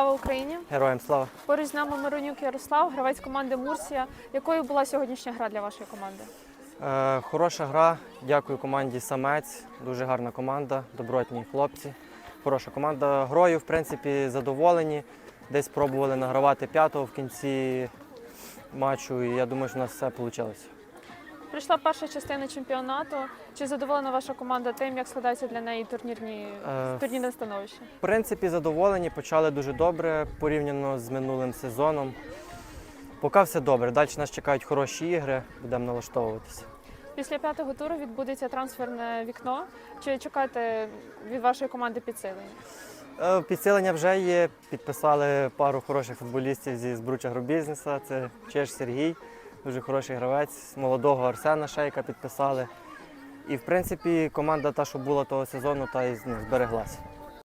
Україні! Героям слава! Поруч з нами Миронюк Ярослав, гравець команди Мурсія. Якою була сьогоднішня гра для вашої команди? Е, хороша гра. Дякую команді Самець. Дуже гарна команда, добротні хлопці. Хороша команда. Грою, в принципі, задоволені. Десь пробували награвати п'ятого в кінці матчу, і я думаю, що у нас все вийшло. Прийшла перша частина чемпіонату. Чи задоволена ваша команда тим, як складається для неї турнірні Е, турнірне становище? В принципі, задоволені, почали дуже добре порівняно з минулим сезоном. Поки все добре. Далі нас чекають хороші ігри, будемо налаштовуватися. Після п'ятого туру відбудеться трансферне вікно. Чи чекаєте від вашої команди підсилення? Е, Підсилення вже є. Підписали пару хороших футболістів зі Збруча Агробізнеса. Це Чеш Сергій, дуже хороший гравець. Молодого Арсена Шейка підписали. І в принципі команда та, що була того сезону, та й ну, збереглася.